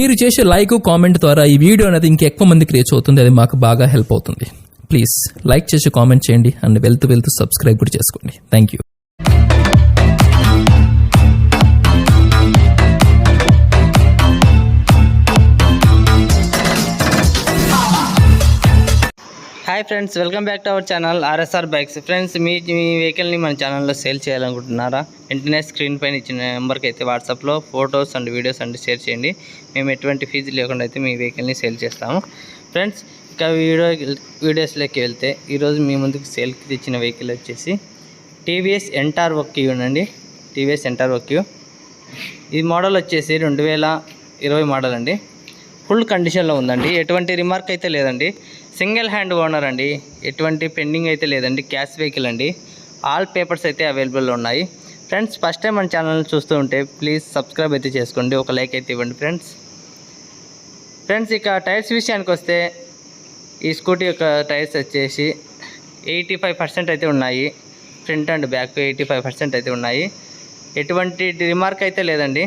మీరు చేసే like comment ద్వారా ఈ వీడియో అనేది ఇంకెక్కువ మందికి రీచ్ అవుతుంది. అది మాకు బాగా హెల్ప్ అవుతుంది. ప్లీజ్ లైక్ చేసి కామెంట్ చేయండి. అండ్ వెళ్తూ వెళ్తూ సబ్స్క్రైబ్ కూడా చేసుకోండి. Thank you hi friends welcome back to our channel RSR bikes. Friends మీ మీ వెహికల్ని మన ఛానల్లో సేల్ చేయాలనుకుంటున్నారా? వెంటనే స్క్రీన్ పైన ఇచ్చిన నెంబర్కి అయితే వాట్సాప్లో photos and videos and share చేయండి. మేము ఎటువంటి ఫీజు లేకుండా అయితే మీ వెహికల్ని సేల్ చేస్తాము. ఫ్రెండ్స్ ఇంకా వీడియో వీడియోస్లోకి వెళ్తే ఈరోజు మీ ముందుకు సేల్కి తెచ్చిన వెహికల్ వచ్చేసి టీవీఎస్ ఎంటార్ ఒక్యూ అండి. టీవీఎస్ ఎన్టార్ ఒక్యూ ఈ మోడల్ వచ్చేసి రెండు వేల ఇరవై మోడల్ అండి. ఫుల్ కండిషన్లో ఉందండి. ఎటువంటి రిమార్క్ అయితే లేదండి. సింగిల్ హ్యాండ్ ఓనర్ అండి. ఎటువంటి పెండింగ్ అయితే లేదండి. క్యాష్ వెహికల్ అండి. ఆల్ పేపర్స్ అయితే అవైలబుల్ ఉన్నాయి. ఫ్రెండ్స్ ఫస్ట్ టైం మన ఛానల్ చూస్తూ ఉంటే ప్లీజ్ సబ్స్క్రైబ్ అయితే చేసుకోండి. ఒక లైక్ అయితే ఇవ్వండి ఫ్రెండ్స్. ఫ్రెండ్స్ ఇక టైర్స్ విషయానికి వస్తే ఈ స్కూటీ యొక్క టైర్స్ వచ్చేసి ఎయిటీ ఫైవ్ పర్సెంట్ అయితే ఉన్నాయి. Front and back eighty five percent అయితే ఉన్నాయి. ఎటువంటి రిమార్క్ అయితే లేదండి.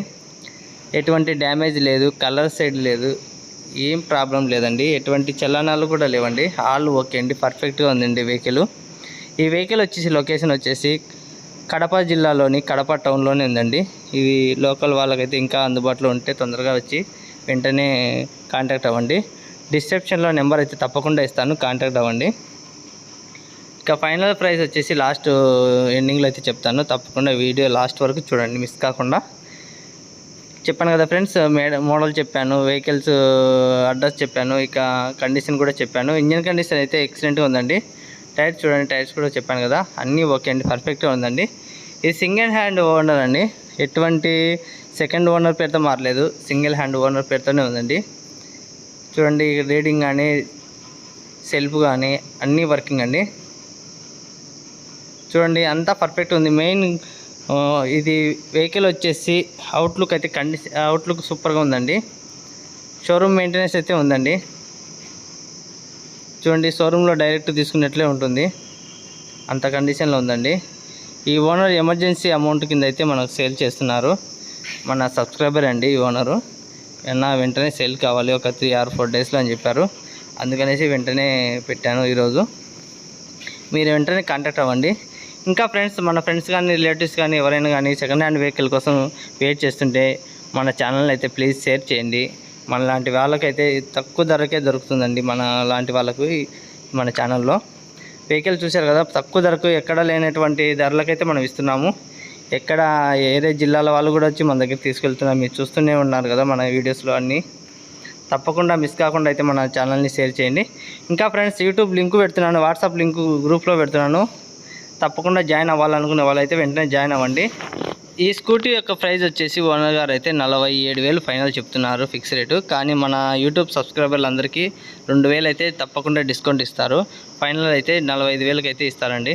ఎటువంటి డ్యామేజ్ లేదు. కలర్ సైడ్ లేదు. ఏం ప్రాబ్లం లేదండి. ఎటువంటి చలనాలు కూడా లేవండి. ఆల్ ఓకే అండి. పర్ఫెక్ట్గా ఉందండి వెహికల్. ఈ వెహికల్ వచ్చేసి లొకేషన్ వచ్చేసి కడప జిల్లాలోని కడప టౌన్లోనే ఉందండి. ఇది లోకల్ వాళ్ళకైతే ఇంకా అందుబాటులో ఉంటే తొందరగా వచ్చి వెంటనే కాంటాక్ట్ అవ్వండి. డిస్క్రిప్షన్లో నెంబర్ అయితే తప్పకుండా ఇస్తాను. కాంటాక్ట్ అవ్వండి. ఇక ఫైనల్ ప్రైస్ వచ్చేసి లాస్ట్ ఎండింగ్లో అయితే చెప్తాను. తప్పకుండా వీడియో లాస్ట్ వరకు చూడండి. మిస్ కాకుండా. చెప్పాను కదా ఫ్రెండ్స్ మోడల్ చెప్పాను వెహికల్స్ అడ్రస్ చెప్పాను ఇక కండిషన్ కూడా చెప్పాను. ఇంజన్ కండిషన్ అయితే ఎక్సలెంట్గా ఉందండి. టైర్స్ చూడండి టైర్స్ కూడా చెప్పాను కదా అన్నీ ఓకే అండి పర్ఫెక్ట్గా ఉందండి. ఇది సింగిల్ హ్యాండ్ ఓనర్ అండి ఎటువంటి సెకండ్ ఓనర్ పేరుతో మారలేదు సింగిల్ హ్యాండ్ ఓనర్ పేరుతోనే ఉందండి. చూడండి రీడింగ్ కానీ సెల్ఫ్ కానీ అన్నీ వర్కింగ్ అండి. చూడండి అంతా పర్ఫెక్ట్ ఉంది. మెయిన్ ఇది వెహికల్ వచ్చేసి అవుట్లుక్ అయితే కండిషన్ అవుట్లుక్ సూపర్గా ఉందండి. షోరూమ్ మెయింటెనెన్స్ అయితే ఉందండి. చూడండి షోరూంలో డైరెక్ట్ తీసుకున్నట్లే ఉంటుంది. అంత కండిషన్లో ఉందండి. ఈ ఓనర్ ఎమర్జెన్సీ అమౌంట్ కింద అయితే మనకు సేల్ చేస్తున్నారు. మన సబ్స్క్రైబర్ అండి ఈ ఓనరు ఏమన్నా వెంటనే సేల్ కావాలి ఒక త్రీ ఆర్ ఫోర్ డేస్లో అని చెప్పారు. అందుకనేసి వెంటనే పెట్టాను ఈరోజు. మీరు వెంటనే కాంటాక్ట్ అవ్వండి. ఇంకా ఫ్రెండ్స్ మన ఫ్రెండ్స్ కానీ రిలేటివ్స్ కానీ ఎవరైనా కానీ సెకండ్ హ్యాండ్ వెహికల్ కోసం వెయిట్ చేస్తుంటే మన ఛానల్ అయితే ప్లీజ్ షేర్ చేయండి. మన లాంటి వాళ్ళకైతే తక్కువ ధరకే దొరుకుతుందండి మన లాంటి వాళ్ళకు మన ఛానల్లో వెహికల్ చూశారు కదా తక్కువ ధరకు ఎక్కడ లేనటువంటి ధరలకైతే మనం ఇస్తున్నాము. ఎక్కడ ఏరే జిల్లాల వాళ్ళు కూడా వచ్చి మన దగ్గర తీసుకెళ్తున్నారు మీరు చూస్తూనే ఉన్నారు కదా మన వీడియోస్లో అన్నీ. తప్పకుండా మిస్ కాకుండా అయితే మన ఛానల్ని షేర్ చేయండి. ఇంకా ఫ్రెండ్స్ యూట్యూబ్ లింక్ పెడుతున్నాను వాట్సాప్ లింక్ గ్రూప్లో పెడుతున్నాను. తప్పకుండా జాయిన్ అవ్వాలనుకునే వాళ్ళైతే వెంటనే జాయిన్ అవ్వండి. ఈ స్కూటీ యొక్క ప్రైస్ వచ్చేసి ఓనర్ గారు అయితే నలభై ఏడు వేలు ఫైనల్ చెప్తున్నారు ఫిక్స్ రేటు. కానీ మన యూట్యూబ్ సబ్స్క్రైబర్లు అందరికీ రెండు వేలు అయితే తప్పకుండా డిస్కౌంట్ ఇస్తారు. ఫైనల్ అయితే నలభై ఐదు వేలకి అయితే ఇస్తారండి.